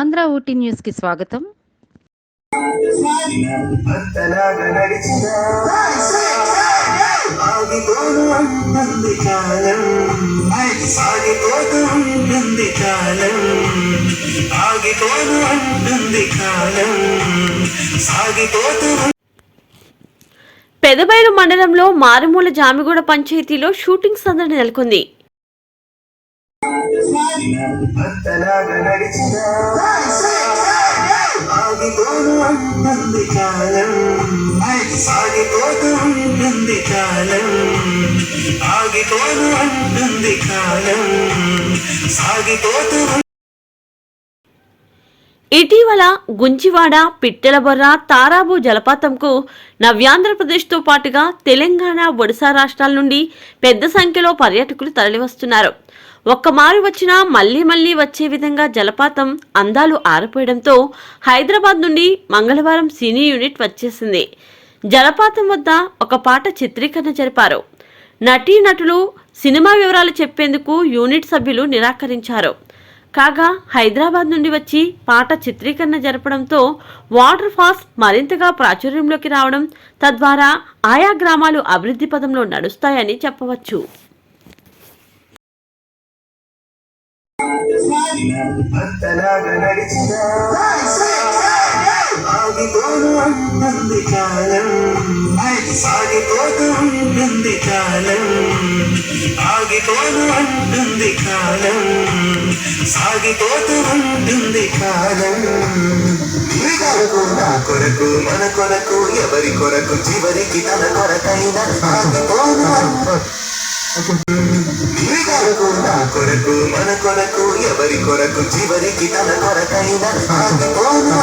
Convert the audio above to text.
ఆంధ్ర ఊటీ న్యూస్కి స్వాగతం. పెదబైలు మండలంలో మారుమూల జామిగూడ పంచాయతీలో షూటింగ్ సందడి నెలకొంది. భర్తలాగా నడిచిన ఆగిపోను అంటుంది కాలం సాగిపోతూ ఉంటుంది కాలం ఆగిపోను అంటుంది కాలం సాగిపోతూ ఇటీవల గుంజివాడ పిట్టెలబొర్ర తారాబు జలపాతంకు నవ్యాంధ్రప్రదేశ్తో పాటుగా తెలంగాణ ఒడిశా రాష్ట్రాల నుండి పెద్ద సంఖ్యలో పర్యాటకులు తరలివస్తున్నారు. ఒక్కమారు వచ్చినా మళ్ళీ మళ్ళీ వచ్చే విధంగా జలపాతం అందాలు ఆరిపోయడంతో హైదరాబాద్ నుండి మంగళవారం సినీ యూనిట్ వచ్చేసింది. జలపాతం వద్ద ఒక పాట చిత్రీకరణ జరిపారు. నటీనటులు సినిమా వివరాలు చెప్పేందుకు యూనిట్ సభ్యులు నిరాకరించారు. కాగా హైదరాబాద్ నుండి వచ్చి పాట చిత్రీకరణ జరపడంతో వాటర్ ఫాల్స్ మరింతగా ప్రాచుర్యంలోకి రావడం తద్వారా ఆయా గ్రామాలు అభివృద్ధి పదంలో నడుస్తాయని చెప్పవచ్చు. ఆగిపోను అంటుంది కాలం. సాగిపోతూ ఉంటుంది కాలం. కొరకు నా కొరకు మన కొరకు ఎవరి కొరకు చివరికి తన కొరకైనా ఆగిపోను కొరకు నా కొరకు మన కొరకు ఎవరి కొరకు చివరికి తన కొరకైనా ఆగిపోను